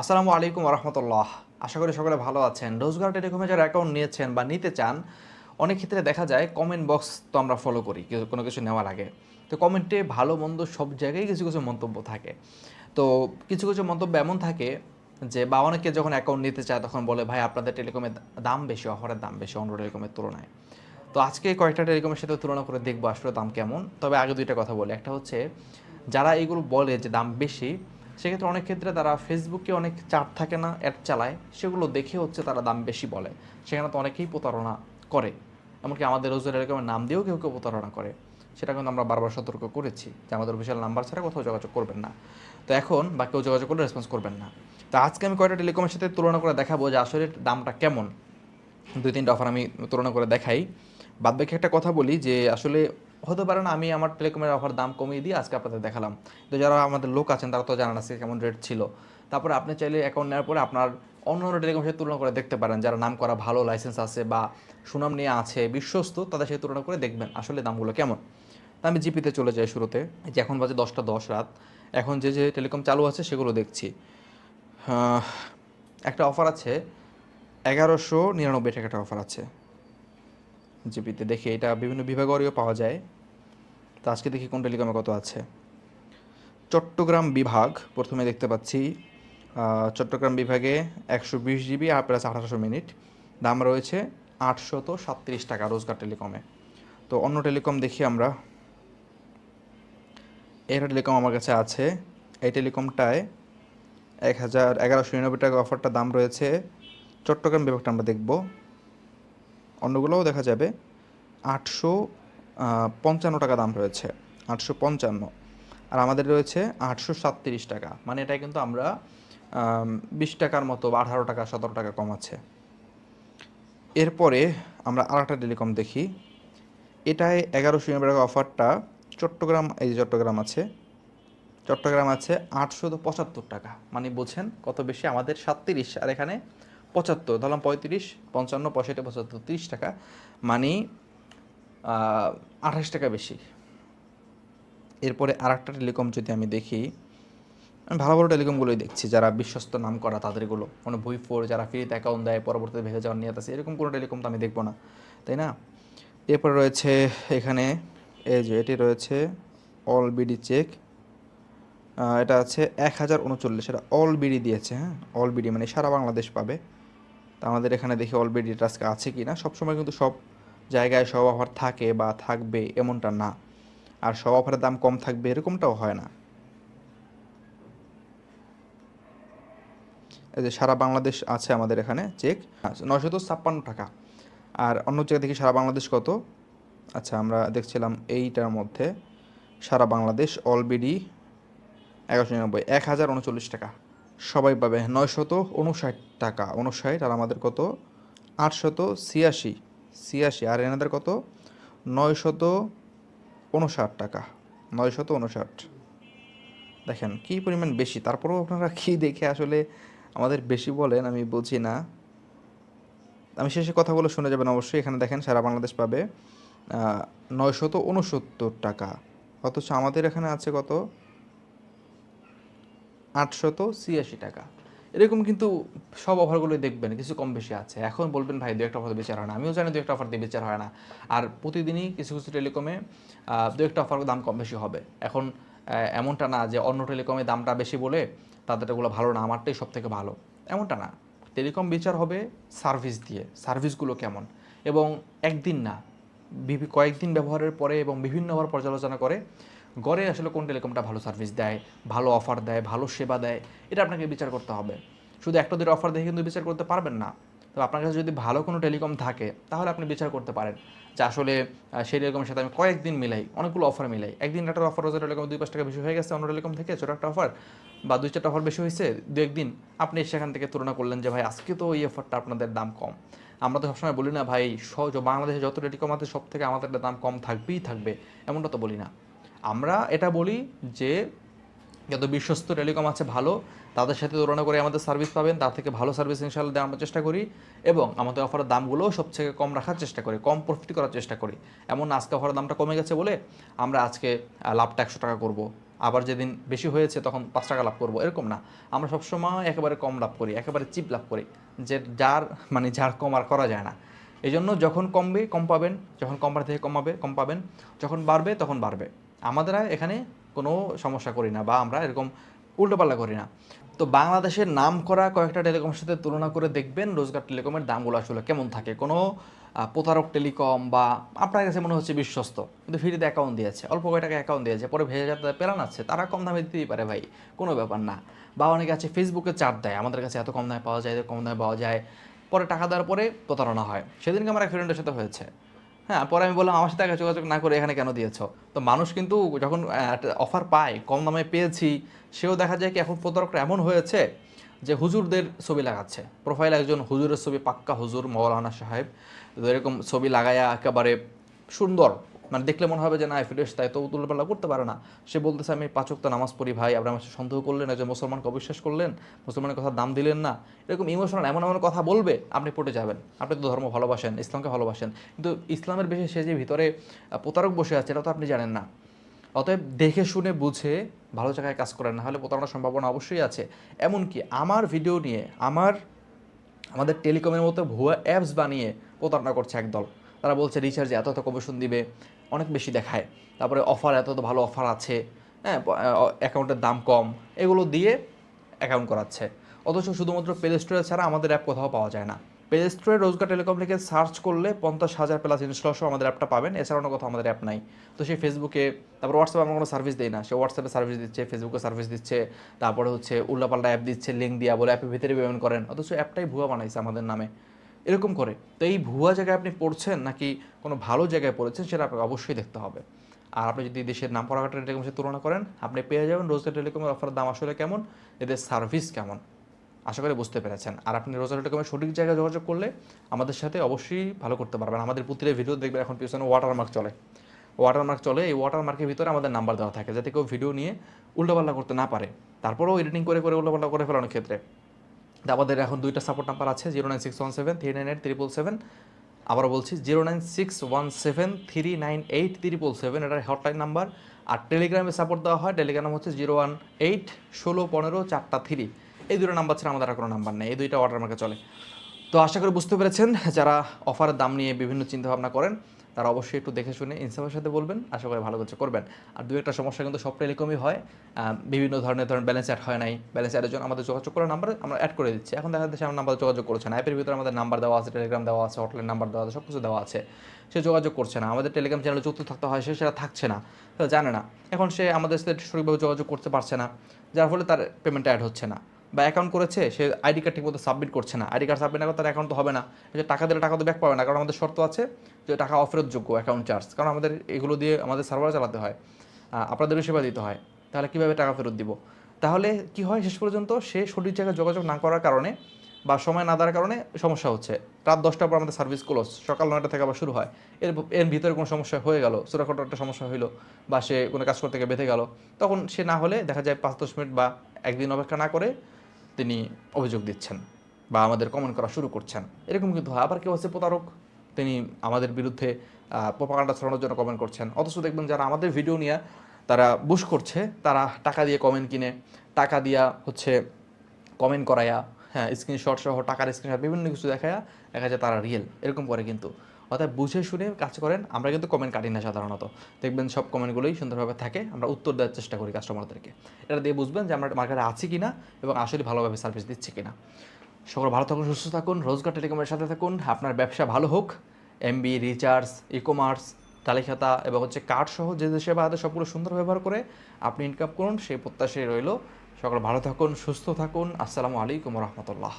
আসসালামু আলাইকুম রহমতুল্লাহ আশা করি সকলে ভালো আছেন। রোজগার টেলিকমে যারা অ্যাকাউন্ট নিয়েছেন বা নিতে চান, অনেক ক্ষেত্রে দেখা যায় কমেন্ট বক্স তো আমরা ফলো করি কোনো কিছু নেওয়ার আগে। তো কমেন্টে ভালো, মন্দ সব জায়গায় কিছু কিছু মন্তব্য থাকে। তো কিছু কিছু মন্তব্য এমন থাকে যে, বা অনেকে যখন অ্যাকাউন্ট নিতে চায় তখন বলে, ভাই, আপনাদের টেলিকমের দাম বেশি, অফারের দাম বেশি অন্য টেলিকমের তুলনায়। তো আজকে কয়েকটা টেলিকমের সাথে তুলনা করে দেখব আসলে দাম কেমন। তবে আগে দুইটা কথা বলি। একটা হচ্ছে, যারা এগুলো বলে যে দাম বেশি সেক্ষেত্রে অনেক ক্ষেত্রে তারা ফেসবুকে অনেক চার্ট থাকে না, অ্যাড চালায়। সেগুলো দেখে হচ্ছে তারা দাম বেশি বলে। সেখানে তো অনেকেই প্রতারণা করে। এমনকি আমাদের রোজগার এলাকার নাম দিয়েও কেউ কেউ প্রতারণা করে। সেটা কিন্তু আমরা বারবার সতর্ক করেছি যে আমাদের অফিসিয়াল নাম্বার ছাড়া কোথাও যোগাযোগ করবেন না। তো এখন বা কেউ যোগাযোগ করলে রেসপন্স করবেন না। তো আজকে আমি কয়টা টেলিকমের সাথে তুলনা করে দেখাবো যে আসলে দামটা কেমন? দুই, তিনটা অফার আমি তুলনা করে দেখাই। বাদ বাকি একটা কথা বলি যে আসলে হতে পারে না, আমি আমার টেলিকমের অফার দাম কমিয়ে দিয়ে আজকে আপনাদের দেখালাম। তো যারা আমাদের লোক আছেন, তারা তো জানান আছে কেমন রেট ছিল। তারপরে আপনি চাইলে অ্যাকাউন্ট নেওয়ার পরে আপনার অন্য অন্য টেলিকমের সাথে তুলনা করে দেখতে পারেন। যারা নাম করা ভালো লাইসেন্স আছে বা সুনাম নিয়ে আছে, বিশ্বস্ত, তাদের সাথে তুলনা করে দেখবেন আসলে দামগুলো কেমন। তা আমি জিপিতে চলে যাই শুরুতে। যে এখন বাজে দশটা দশ রাত। এখন যে যে টেলিকম চালু আছে সেগুলো দেখছি। একটা অফার আছে। এগারোশো নিরানব্বই টাকা একটা অফার আছে। জিপিতে দেখি, এটা বিভিন্ন বিভাগীয় পাওয়া যায়। তো আজকে দেখি কোন টেলিকমে কত আছে। চট্টগ্রাম বিভাগ, প্রথমে দেখতে পাচ্ছি চট্টগ্রাম বিভাগে একশো বিশ জিবি আর প্লাস আঠারোশো মিনিট। দাম রয়েছে আটশত সাতত্রিশ টাকা রোজগার টেলিকমে। তো অন্য টেলিকম দেখি আমরা। এটা টেলিকম আমার কাছে আছে। এই টেলিকমটায় এক হাজার এগারোশো নিরানব্বই টাকা অফারটার দাম রয়েছে। চট্টগ্রাম বিভাগটা আমরা দেখব। অন্যগুলোও দেখা যাবে। আটশো পঞ্চান্ন টাকা দাম রয়েছে। আটশো পঞ্চান্ন। আর আমাদের রয়েছে আটশো সাতত্রিশ টাকা। মানে এটা কিন্তু আমরা বিশ টাকার মতো বা আঠারো টাকা, সতেরো টাকা কম আছে এরপরে আমরা আরেকটা টেলিকম দেখি। এটায় এগারোশো নিরানব্বই টাকা অফারটা। চট্টগ্রাম, এই যে চট্টগ্রাম আছে। চট্টগ্রাম আছে আটশো পঁচাত্তর টাকা। মানে বোঝেন কত বেশি আমাদের সাতত্রিশ। আর এখানে পঁচাত্তর, ধরলাম পঁয়ত্রিশ, পঞ্চান্ন, পঁয়ষট্টি, পঁচাত্তর, তিরিশ টাকা। মানে আঠাশ টাকা বেশি। এরপরে আর একটা টেলিকম যদি আমি দেখি, আমি ভালো ভালো টেলিকমগুলোই দেখছি, যারা বিশ্বস্ত নাম করা তাদেরগুলো। মানে বই ফোর, যারা ফ্রিতে অ্যাকাউন্ট দেয়, পরবর্তীতে ভেঙে যাওয়ার নিয়ে আছে, এরকম কোনো টেলিকম তো আমি দেখব না, তাই না? এরপরে রয়েছে এখানে, এই যে এটি রয়েছে অল বিডি চেক এটা আছে এক হাজার উনচল্লিশ, এটা অল বিডি দিয়েছে হ্যাঁ? অল বিডি মানে সারা বাংলাদেশ পাবে। তা আমাদের এখানে দেখি অল বিডিটা আজকে আছে কি না সবসময় কিন্তু সব জায়গায় সব অফার থাকে বা থাকবে এমনটা না। আর সব অফারের দাম কম থাকবে এরকমটাও হয় না। এই যে সারা বাংলাদেশ আছে আমাদের এখানে চেক নশত ছাপ্পান্ন টাকা। আর অন্য জায়গা দেখি সারা বাংলাদেশ কত? আচ্ছা আমরা দেখছিলাম এইটার মধ্যে সারা বাংলাদেশ অলবিডি এগারোশো নিরানব্বই, এক হাজার উনচল্লিশ টাকা। সবাই পাবে নয়শত উনষাট টাকা। উনষাট আর আমাদের কত? আটশত ছিয়াশি। ছিয়াশি। আর এনাদের কত? নয়শত উনষাট টাকা। নয়শত উনষাট। দেখেন, কী পরিমাণ বেশি? তারপরেও আপনারা কী দেখে আসলে আমাদের বেশি বলেন, আমি বুঝি না। আমি শেষে কথাগুলো শুনে যাবেন অবশ্যই। এখানে দেখেন, সারা বাংলাদেশ পাবে নয়শত উনসত্তর টাকা। অথচ আমাদের এখানে আছে কত? আটশত ছিয়াশি টাকা। এরকম কিন্তু সব অফারগুলোই দেখবেন, কিছু কম বেশি আছে। এখন বলবেন, ভাই দু একটা অফার বিচার হয় না। আমিও জানি দু একটা অফার দিয়ে বিচার হয় না। আর প্রতিদিনই কিছু কিছু টেলিকমে দু একটা অফার দাম কম বেশি হবে। এখন এমনটা না যে অন্য টেলিকমে দামটা বেশি বলে তাদেরগুলো ভালো না, আমারটাই সব থেকে ভালো। এমনটা না। টেলিকম বিচার হবে সার্ভিস দিয়ে সার্ভিসগুলো কেমন? এবং একদিন না কয়েকদিন ব্যবহারের পরে এবং বিভিন্নবার পর্যালোচনা করে গড়ে আসলে কোন টেলিকমটা ভালো সার্ভিস দেয়, ভালো অফার দেয়, ভালো সেবা দেয়, এটা আপনাকে বিচার করতে হবে। শুধু একটা দুটো অফার দেখে কিন্তু বিচার করতে পারবেন না। তো আপনার কাছে যদি ভালো কোনো টেলিকম থাকে, তাহলে আপনি বিচার করতে পারেন। যে আসলে সেই টেলিকমের সাথে আমি কয়েকদিন মিলাই, অনেকগুলো অফার মিলাই। একদিন একটা অফার রোজা টেলিকম দুই পাঁচ টাকা বেশি হয়ে গেছে, অন্য টেলিকম থেকে ছোটো একটা অফার বা দুই চারটা অফার বেশি হয়েছে, দু একদিন আপনি সেখান থেকে তুলনা করলেন যে, ভাই, আজকে তো এই অফারটা আপনাদের দাম কম। আমরা তো সবসময় বলি না, ভাই, সহজ, বাংলাদেশে যত টেলিকম আছে সব থেকে আমাদের দাম কম থাকবেই থাকবে। এমনটা তো বলি না। আমরা এটা বলি যে, যত বিশ্বস্ত টেলিকম আছে ভালো, তাদের সাথে তুলনা করে আমাদের সার্ভিস পাবেন, তার থেকে ভালো সার্ভিস ইনশাল্লাহ দেওয়ার আমরা চেষ্টা করি এবং আমাদের অফারের দামগুলোও সবথেকে কম রাখার চেষ্টা করি, কম প্রফিট করার চেষ্টা করি। এমন আজকে অফারের দামটা কমে গেছে বলে আমরা আজকে লাভটা একশো টাকা করব। আবার যেদিন বেশি হয়েছে তখন পাঁচ টাকা লাভ করব, এরকম না। আমরা সবসময় একেবারে কম লাভ করি, একেবারে চিপ লাভ করি, যে যার মানে যার কম আর করা যায় না। এই জন্য যখন কমবে, কম পাবেন, যখন কমবার থেকে কমাবে, কম পাবেন, যখন বাড়বে তখন বাড়বে। আমাদের এখানে কোনো সমস্যা করি না বা আমরা এরকম উল্টোপাল্টা করি না। তো বাংলাদেশের নাম করা কয়েকটা টেলিকমের সাথে তুলনা করে দেখবেন রোজগার টেলিকমের দামগুলো আসলে কেমন থাকে। কোনো প্রতারক টেলিকম বা আপনার কাছে মনে হচ্ছে বিশ্বস্ত, কিন্তু ফ্রিতে অ্যাকাউন্ট দিয়েছে, অল্প কয় টাকা অ্যাকাউন্ট দিয়েছে, পরে ভেজে যাতে প্ল্যান আছে, তারা কম দামে দিতেই পারে ভাই, কোনো ব্যাপার না। বা অনেকে আছে ফেসবুকে চাপ দেয়, আমাদের কাছে এত কম দামে পাওয়া যায়, এত কম দামে পাওয়া যায়, পরে টাকা দেওয়ার পরে প্রতারণা হয়। সেদিনকে আমার এক ফ্রেন্ডের সাথে হয়েছে। হ্যাঁ পরে আমি বললাম, আমার সাথে আগে যোগাযোগ না করে এখানে কেন দিয়েছ? তো মানুষ কিন্তু যখন একটা অফার পায়, কম দামে পেয়েছি, সেও দেখা যায় কি এখন প্রতারকরা এমন হয়েছে যে হুজুরদের ছবি লাগাচ্ছে। প্রোফাইল একজন হুজুরের ছবি, পাক্কা হুজুর মৌলানা সাহেব, এরকম ছবি লাগায়া একেবারে সুন্দর। মানে দেখলে মনে হবে যে, না ফিরেস তাই তো উতুলপাল্লা করতে পারে না। সে বলতেছে, আমি পাঁচক্ত নামাজ পড়ি ভাই আপনি আমার সন্দেহ করলেন একজন মুসলমানকে অবিশ্বাস করলেন, মুসলমানের কথা দাম দিলেন না। এরকম ইমোশনাল এমন এমন কথা বলবে, আপনি পড়ে যাবেন। আপনি তো ধর্ম ভালোবাসেন, ইসলামকে ভালোবাসেন। কিন্তু ইসলামের বেশি সে যে ভিতরে প্রতারক বসে আছে, এটা তো আপনি জানেন না। অতএব দেখে শুনে বুঝে ভালো জায়গায় কাজ করেন না হলে প্রতারণার সম্ভাবনা অবশ্যই আছে। এমনকি আমার ভিডিও নিয়ে, আমার, আমাদের টেলিকমের মতো ভুয়া অ্যাপস বানিয়ে প্রতারণা করছে একদল। তারা বলছে, রিচার্জে এত এত কমিশন দিবে অনেক বেশি দেখায়। তারপরে অফার, এত ভালো অফার আছে হ্যাঁ অ্যাকাউন্টের দাম কম, এগুলো দিয়ে অ্যাকাউন্ট করাচ্ছে। অথচ শুধুমাত্র প্লে স্টোরে ছাড়া আমাদের অ্যাপ কোথাও পাওয়া যায় না। প্লে স্টোরে রোজগার টেলিকম লিখে সার্চ করলে পঞ্চাশ হাজার প্লাস ইনস্টল সহ আমাদের অ্যাপটা পাবেন, এছাড়া অন্য কোথাও আমাদের অ্যাপ নাই। তো সেই ফেসবুকে তারপর হোয়াটসঅ্যাপে আমরা কোনো সার্ভিস দিই না। সে হোয়াটসঅ্যাপে সার্ভিস দিচ্ছে ফেসবুকে সার্ভিস দিচ্ছে, তারপরে হচ্ছে উল্লাপাল্টা অ্যাপ দিচ্ছে লিঙ্ক দিয়া বলে অ্যাপের ভিতরে পেমেন্ট করেন। অথচ অ্যাপটাই ভুয়া বানাইছে আমাদের নামে। এরকম করে। তো এই ভুয়া জায়গায় আপনি পড়ছেন নাকি কোনো ভালো জায়গায় পড়েছেন সেটা আপনাকে অবশ্যই দেখতে হবে। আর আপনি যদি দেশের নাম পড়া টেলিকমের সাথে তুলনা করেন, আপনি পেয়ে যাবেন রোজগার টেলিকমের অফারের দাম আসলে কেমন? এদের সার্ভিস কেমন? আশা করি বুঝতে পেরেছেন। আর আপনি রোজার টেলিকমের সঠিক জায়গায় যোগাযোগ করলে আমাদের সাথে অবশ্যই ভালো করতে পারবেন। আমাদের প্রতিটা ভিডিও দেখবেন এখন পিছনে ওয়াটারমার্ক চলে। ওয়াটারমার্ক চলে, এই ওয়াটারমার্কের ভিতরে আমাদের নাম্বার দেওয়া থাকে, যাতে কেউ ভিডিও নিয়ে উল্টোপাল্লা করতে না পারে। তারপরেও এডিটিং করে করে উল্টোপাল্টা করে ফেলানোর ক্ষেত্রে। তো আমাদের এখন দুইটা সাপোর্ট নাম্বার আছে zero nine six one seven three nine eight triple seven আবার বলছি zero nine six one seven three nine eight triple seven এটার হটলাইন নাম্বার আর টেলিগ্রামে সাপোর্ট দেওয়া হয় টেলিগ্রাম হচ্ছে জিরো ওয়ান এইট ষোলো পনেরো চারটা থ্রি এই দুটো নাম্বার ছাড়া আমাদের আর কোনো নাম্বার নেই, এই দুইটা অর্ডার মার্কে চলে। তো আশা করি বুঝতে পেরেছেন, যারা অফারের দাম নিয়ে বিভিন্ন চিন্তাভাবনা করেন তারা অবশ্যই একটু দেখে শুনে ইনসাফের সাথে বলবেন। আশা করি ভালো কিছু করবেন। আর দু একটা সমস্যা কিন্তু সব টেলিকমই হয়। বিভিন্ন ধরনের ধরেন ব্যালেন্স অ্যাড হয় নাই। ব্যালেন্স অ্যাডের জন্য আমাদের যোগাযোগ করার নাম্বার আমরা অ্যাড করে দিচ্ছি। এখন দেখা যাচ্ছে আমার নাম্বার যোগাযোগ করছে না। অ্যাপের ভিতরে আমাদের নাম্বার দেওয়া আছে টেলিগ্রাম দেওয়া আছে হটলাইন নাম্বার দেওয়া আছে সব কিছু দেওয়া আছে। সে যোগাযোগ করছে না। আমাদের টেলিগ্রাম চ্যানেলে যুক্ত থাকতে হয়, সে সেটা থাকছে না। জানে না। এখন সে আমাদের সাথে সঠিকভাবে যোগাযোগ করতে পারছে না। যার ফলে তার পেমেন্ট অ্যাড হচ্ছে না। বা অ্যাকাউন্ট করেছে, সে আইডি কার্ড ঠিকমতো সাবমিট করছে না। আইডি কার্ড সাবমিট না করলে তার অ্যাকাউন্ট তো হবে না। টাকা দিলে টাকা তো ব্যাক পাবে না, কারণ আমাদের শর্ত আছে যে টাকা অফেরতযোগ্য অ্যাকাউন্ট চার্জ কারণ আমাদের এগুলো দিয়ে আমাদের সার্ভার চালাতে হয় আপনাদেরও সেবা দিতে হয়। তাহলে কীভাবে টাকা ফেরত দিব? তাহলে কি হয় শেষ পর্যন্ত? সে সঠিক জায়গায় যোগাযোগ না করার কারণে বা সময় না দেওয়ার কারণে সমস্যা হচ্ছে। রাত দশটার পর আমাদের সার্ভিস ক্লোজ সকাল নয়টা থেকে আবার শুরু হয়। এর এর ভিতরে কোনো সমস্যা হয়ে গেল ছোটোখাটো একটা সমস্যা হইল বা সে কোনো কাজ করতে গিয়ে বেঁধে গেল, তখন সে না হলে দেখা যায় পাঁচ দশ মিনিট বা একদিন অপেক্ষা না করে তিনি অভিযোগ দিচ্ছেন বা আমাদের কমেন্ট করা শুরু করছেন। এরকম কিন্তু হয়। আবার কেউ হচ্ছে প্রতারক, তিনি আমাদের বিরুদ্ধে পোপাকাণ্ডা ছড়ানোর জন্য কমেন্ট করছেন। অথচ দেখবেন যারা আমাদের ভিডিও নিয়ে তারা বুশ করছে, তারা টাকা দিয়ে কমেন্ট কিনে, টাকা দিয়া হচ্ছে কমেন্ট করায়া হ্যাঁ স্ক্রিনশট সহ, টাকার স্ক্রিনশট বিভিন্ন কিছু দেখায়া, দেখা যায় তারা রিয়েল এরকম করে কিন্তু। অর্থাৎ বুঝে শুনে কাজ করেন, আমরা কিন্তু কমেন্ট কাটি না সাধারণত। দেখবেন সব কমেন্টগুলোই সুন্দরভাবে থাকে, আমরা উত্তর দেওয়ার চেষ্টা করি কাস্টমারদেরকে এটা দিয়ে বুঝবেন যে আমরা মার্কেটে আছি কি না এবং আসলে ভালোভাবে সার্ভিস দিচ্ছি কিনা। সকল ভালো থাকুন, সুস্থ থাকুন, রোজগার টেলিকমের সাথে থাকুন, আপনার ব্যবসা ভালো হোক MB recharge e commerce TallyKhata এবং হচ্ছে কার্ড সহ যে যে সেবা আছে সবগুলো সুন্দর ব্যবহার করে আপনি ইনকাম করুন, সেই প্রত্যাশাই রইল। সকল ভালো থাকুন, সুস্থ থাকুন, আসসালামু আলাইকুম রহমতুল্লাহ।